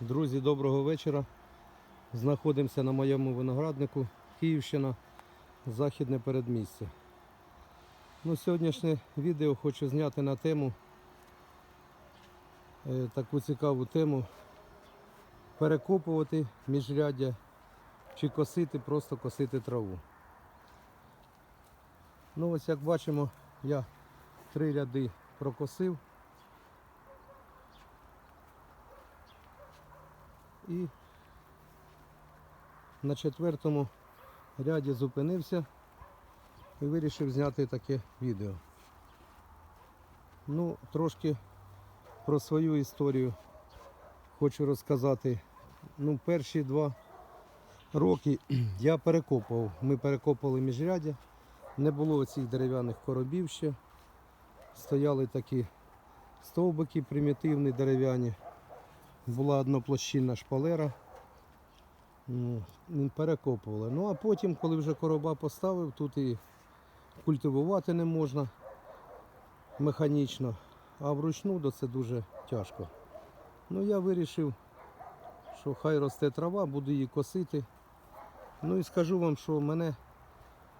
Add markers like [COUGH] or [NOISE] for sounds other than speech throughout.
Друзі, доброго вечора. Знаходимося на моєму винограднику Київщина, Західне передмістя. Ну, сьогоднішнє відео хочу зняти на тему, е, таку цікаву тему перекопувати міжряддя чи косити, просто косити траву. Ну ось як бачимо, я три ряди прокосив. І на четвертому ряді зупинився і вирішив зняти таке відео. Ну, трошки про свою історію хочу розказати. Ну, перші два роки [CLEARS THROAT] я перекопував. Ми перекопували міжряддя. Не було цих дерев'яних коробів ще. Стояли такі стовбики примітивні дерев'яні була одноплощинна шпалера. Ну, Перекопували. Ну а потім, коли вже короба поставив, тут і культивувати не можна механічно, а вручну це дуже тяжко. Ну я вирішив, що хай росте трава, буду її косити. Ну і скажу вам, що мене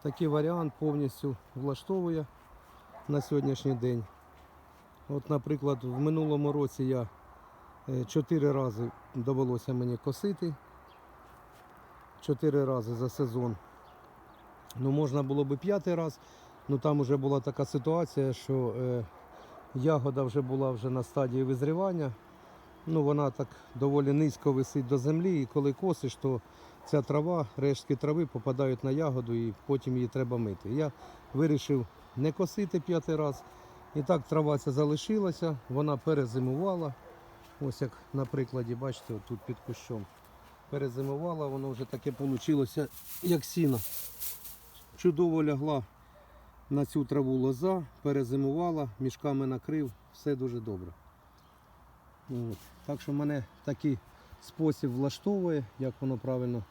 такий варіант повністю влаштовує на сьогоднішній день. От, наприклад, в минулому році я Чотири рази довелося мені косити. Чотири рази за сезон. Ну, можна було би п'ятий раз, ну там вже була така ситуація, що е, ягода вже була вже на стадії визрівання. Ну, вона так доволі низько висить до землі, і коли косиш, то ця трава, рештки трави попадають на ягоду і потім її треба мити. Я вирішив не косити п'ятий раз. І так трава ця залишилася, вона перезимувала. Ось як на прикладі, бачите, тут під кущом. Перезимувала, воно вже таке вийшло, як сіно. Чудово лягла на цю траву лоза, перезимувала, мішками накрив, все дуже добре. От. Так що мене такий спосіб влаштовує, як воно правильно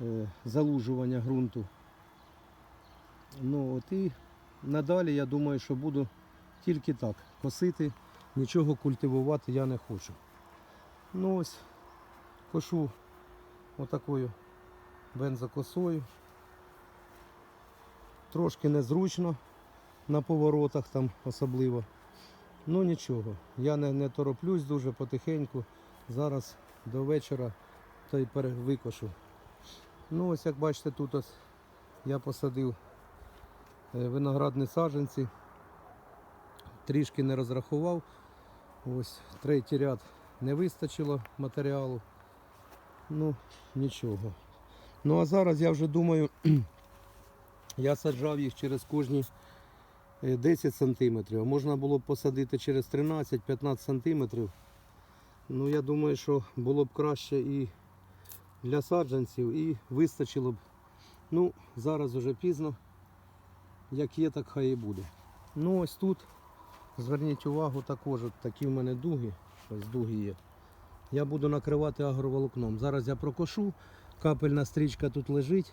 е, залужування ґрунту. Ну от і надалі я думаю, що буду тільки так косити. Нічого культивувати я не хочу. Ну ось кошу отакою бензокосою. Трошки незручно на поворотах там особливо. Ну нічого, я не, не тороплюсь дуже потихеньку. Зараз до вечора та й перевикошу. Ну ось як бачите, тут ось я посадив е, виноградні саджанці. Трішки не розрахував. Ось третій ряд не вистачило матеріалу. Ну, нічого. Ну а зараз я вже думаю, [CLEARS THROAT] я саджав їх через кожні е, 10 сантиметрів. Можна було б посадити через 13-15 сантиметрів. Ну я думаю, що було б краще і для саджанців, і вистачило б. Ну, зараз вже пізно. Як є, так хай і буде. Ну ось тут. Зверніть увагу також, от такі в мене дуги, ось дуги є. Я буду накривати агроволокном. Зараз я прокошу, капельна стрічка тут лежить,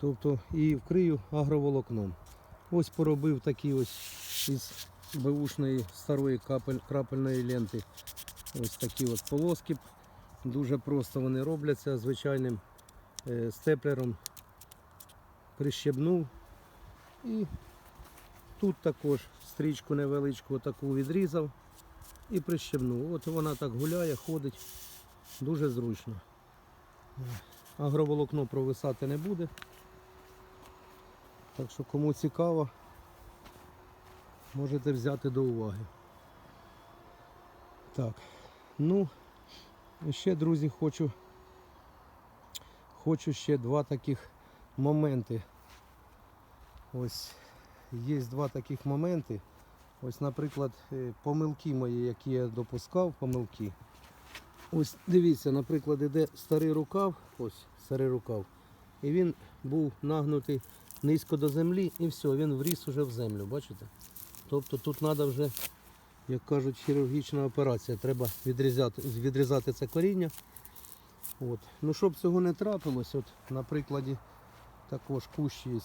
тобто і вкрию агроволокном. Ось поробив такі ось із беушної старої капель, крапельної ленти. Ось такі от полоски. Дуже просто вони робляться звичайним е, степлером. Прищебнув і Тут також стрічку невеличку таку відрізав і прищемнув. От вона так гуляє, ходить, дуже зручно. Агроволокно провисати не буде. Так що кому цікаво, можете взяти до уваги. Так, ну, ще, друзі, хочу, хочу ще два таких моменти. Ось є два таких моменти. Ось, наприклад, е, помилки мої, які я допускав, помилки. Ось дивіться, наприклад, іде старий рукав, ось старий рукав. І він був нагнутий низько до землі і все, він вріс уже в землю, бачите? Тобто тут треба вже, як кажуть, хірургічна операція. Треба відрізати, відрізати це коріння. От. Ну, щоб цього не трапилось, от на прикладі також кущ є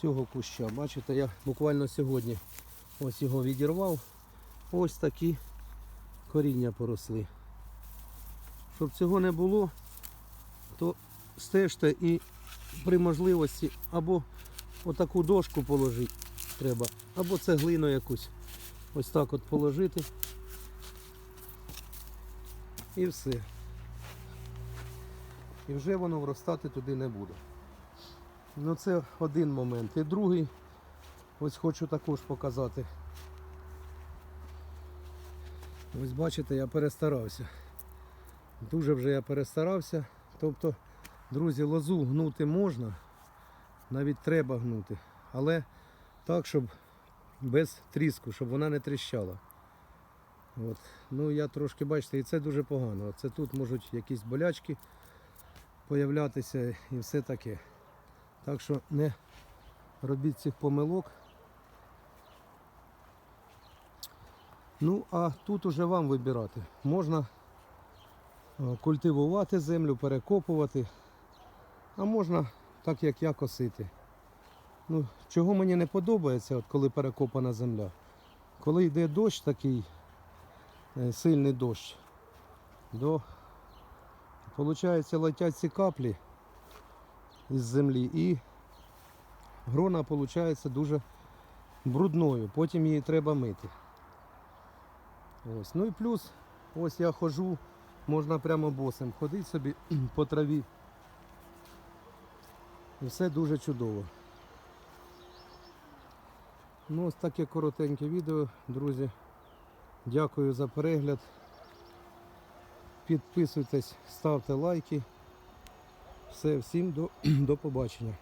цього куща. Бачите, я буквально сьогодні ось його відірвав. Ось такі коріння поросли. Щоб цього не було, то стежте і при можливості або отаку дошку положити треба, або цеглину якусь. Ось так от положити. І все. І вже воно вростати туди не буде. Ну це один момент. І другий, ось хочу також показати. Ось бачите, я перестарався. Дуже вже я перестарався. Тобто, друзі, лозу гнути можна, навіть треба гнути, але так, щоб без тріску, щоб вона не тріщала. От. Ну я трошки бачите, і це дуже погано. Це тут можуть якісь болячки появлятися і все таке. Так що не робіть цих помилок. Ну, а тут уже вам вибирати. Можна е, культивувати землю, перекопувати, а можна так як я косити. Ну, чого мені не подобається, от коли перекопана земля. Коли йде дощ такий, е, сильний дощ, до, виходить, летять ці каплі із землі і грона виходить дуже брудною, потім її треба мити. Ось. Ну і плюс, ось я хожу, можна прямо босим ходити собі [CLEARS THROAT] по траві. І все дуже чудово. Ну, ось таке коротеньке відео, друзі. Дякую за перегляд. Підписуйтесь, ставте лайки. Все, всім до, [CLEARS THROAT] до побачення.